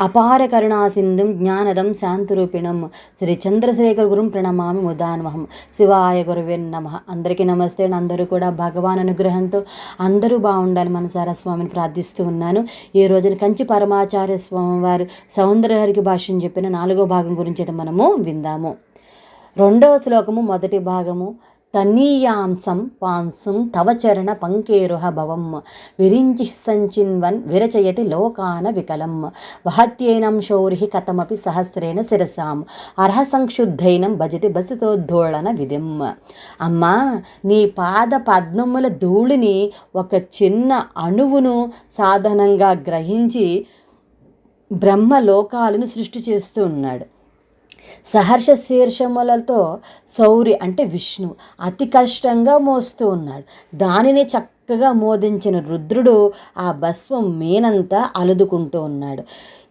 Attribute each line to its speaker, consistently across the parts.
Speaker 1: అపార కరుణాసింధుం జ్ఞానదం శాంతిరూపిణం. శ్రీ చంద్రశేఖర్ గురుం ప్రణమామి ముదాన్వహం. శివాయ గురువే నమ. అందరికీ నమస్తే. అందరూ కూడా భగవాన్ అనుగ్రహంతో అందరూ బాగుండాలి మనసారా స్వామిని ప్రార్థిస్తూ ఉన్నాను. ఈ రోజున కంచి పరమాచార్య స్వామి వారు సౌందర్యహరికి భాష్యం చెప్పిన నాలుగో భాగం గురించి అయితే మనము విందాము. రెండవ శ్లోకము మొదటి భాగము. తనీయాంసం పాంసం తవ చరణ పంకేరుహ భవం. విరించి సంచిన్వన్ విరచయతి లోకాన వికలం. వహత్యేనం శౌరి కథమపి సహస్రేణ శిరసాం. అర్హ సంక్షుద్ధైనం భజతి బసితోద్ధోళన విధిం. అమ్మా నీ పాద పద్మముల ధూళిని ఒక చిన్న అణువును సాధనంగా గ్రహించి బ్రహ్మలోకాలను సృష్టి చేస్తూ ఉన్నాడు. సహర్ష శీర్షములతో సౌరి అంటే విష్ణు అతి కష్టంగా మోస్తూ ఉన్నాడు. దానిని చక్క చక్కగా మోదించిన రుద్రుడు ఆ భస్వం మేనంతా అలుదుకుంటూ ఉన్నాడు.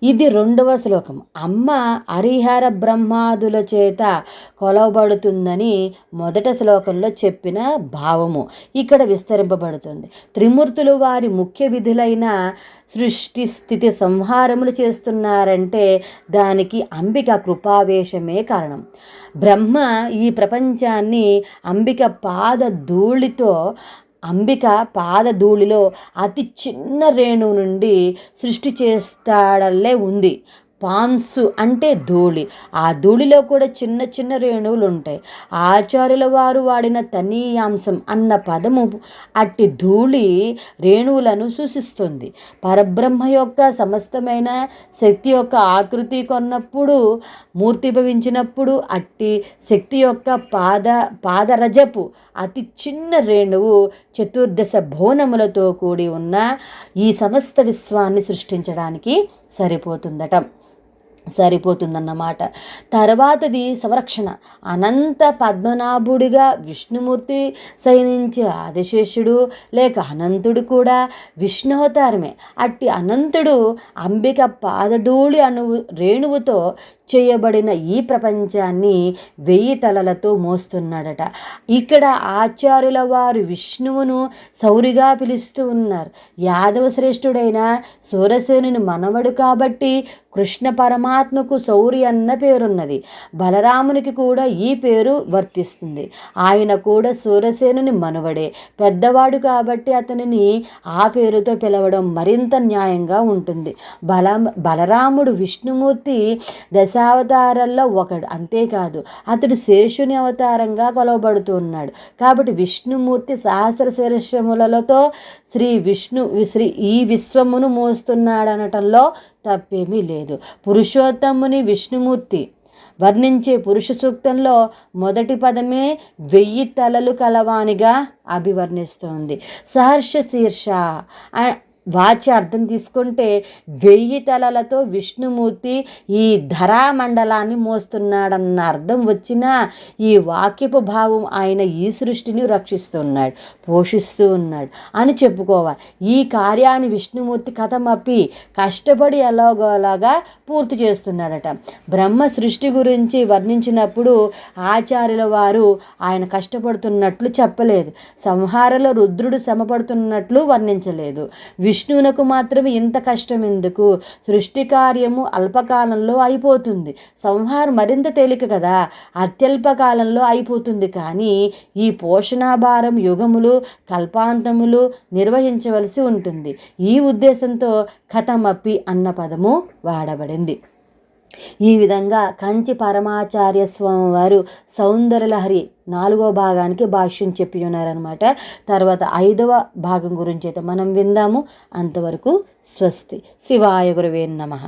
Speaker 1: ఇది రెండవ శ్లోకం. అమ్మ హరిహర బ్రహ్మాదుల చేత కొలవబడుతుందని మొదట శ్లోకంలో చెప్పిన భావము. ఇక్కడ విస్తరింపబడుతుంది. త్రిమూర్తులు వారి ముఖ్య విధులైన సృష్టి స్థితి సంహారములు చేస్తున్నారంటే దానికి అంబిక కృపావేశమే కారణం. బ్రహ్మ ఈ ప్రపంచాన్ని అంబిక పాద ధూళితో అంబిక పాదధూళిలో అతి చిన్న రేణువు నుండి సృష్టి చేస్తాడల్లే ఉంది. పాన్సు అంటే ధూళి. ఆ ధూళిలో కూడా చిన్న చిన్న రేణువులు ఉంటాయి ఆచార్యుల వారు వాడిన తనీయాంశం అన్న పదము అట్టి ధూళి రేణువులను సూచిస్తుంది. పరబ్రహ్మ యొక్క సమస్తమైన శక్తి యొక్క ఆకృతి కొన్నప్పుడు మూర్తిభవించినప్పుడు అట్టి శక్తి యొక్క పాద పాదరజపు అతి చిన్న రేణువు చతుర్దశ భవనములతో కూడి ఉన్న ఈ సమస్త విశ్వాన్ని సృష్టించడానికి సరిపోతుందట. సరిపోతుందన్నమాట. తర్వాతది సంరక్షణ. అనంత పద్మనాభుడిగా విష్ణుమూర్తి సైనించే ఆదిశేషుడు లేక అనంతుడు కూడా విష్ణువతారమే అట్టి అనంతుడు అంబిక పాదధూళి అను రేణువుతో చేయబడిన ఈ ప్రపంచాన్ని వెయ్యి తలలతో మోస్తున్నాడట. ఇక్కడ ఆచార్యుల వారు విష్ణువును సౌరిగా పిలుస్తూ ఉన్నారు. యాదవ శ్రేష్ఠుడైన సూరసేనుని మనవడు కాబట్టి కృష్ణ పరమాత్మకు సౌరి అన్న పేరున్నది. బలరామునికి కూడా ఈ పేరు వర్తిస్తుంది. ఆయన కూడా సూరసేనుని మనవడే. పెద్దవాడు కాబట్టి అతనిని ఆ పేరుతో పిలవడం మరింత న్యాయంగా ఉంటుంది. బల బలరాముడు విష్ణుమూర్తి దశావతారాల్లో ఒకడు. అంతేకాదు అతడు శేషుని అవతారంగా కొలవబడుతూ ఉన్నాడు. కాబట్టి విష్ణుమూర్తి సహస్ర శీర్షములతో శ్రీ విష్ణు శ్రీ ఈ విశ్వమును మోస్తున్నాడనటంలో తప్పేమీ లేదు. పురుషోత్తముని విష్ణుమూర్తి వర్ణించే పురుష సూక్తంలో మొదటి పదమే వెయ్యి తలలు కలవానిగా అభివర్ణిస్తోంది. సహర్ష శీర్ష. వాచి అర్థం తీసుకుంటే వెయ్యి తలలతో విష్ణుమూర్తి ఈ ధరామండలాన్ని మోస్తున్నాడన్న అర్థం వచ్చిన ఈ వాక్యపు భావం ఆయన ఈ సృష్టిని రక్షిస్తున్నాడు పోషిస్తూ ఉన్నాడు అని చెప్పుకోవాలి. ఈ కార్యాన్ని విష్ణుమూర్తి కథమప్పి కష్టపడి ఎలాగోలాగా పూర్తి చేస్తున్నాడట. బ్రహ్మ సృష్టి గురించి వర్ణించినప్పుడు ఆచార్యుల వారు ఆయన కష్టపడుతున్నట్లు చెప్పలేదు. సంహారంలో రుద్రుడు శ్రమపడుతున్నట్లు వర్ణించలేదు. విష్ణువునకు మాత్రమే ఇంత కష్టం ఎందుకు? సృష్టి కార్యము అల్పకాలంలో అయిపోతుంది. సంహారం మరింత తేలిక కదా? అత్యల్పకాలంలో అయిపోతుంది కానీ ఈ పోషణాభారం యుగములు కల్పాంతములు నిర్వహించవలసి ఉంటుంది. ఈ ఉద్దేశంతో కథమప్పి అన్న పదము వాడబడింది. ఈ విధంగా కంచి పరమాచార్య స్వామి వారు సౌందర్యలహరి నాలుగో భాగానికి భాష్యం చెప్పి ఉన్నారనమాట తర్వాత ఐదవ భాగం గురించి అయితే మనం విందాము. అంతవరకు స్వస్తి. శివాయ గురువే నమ.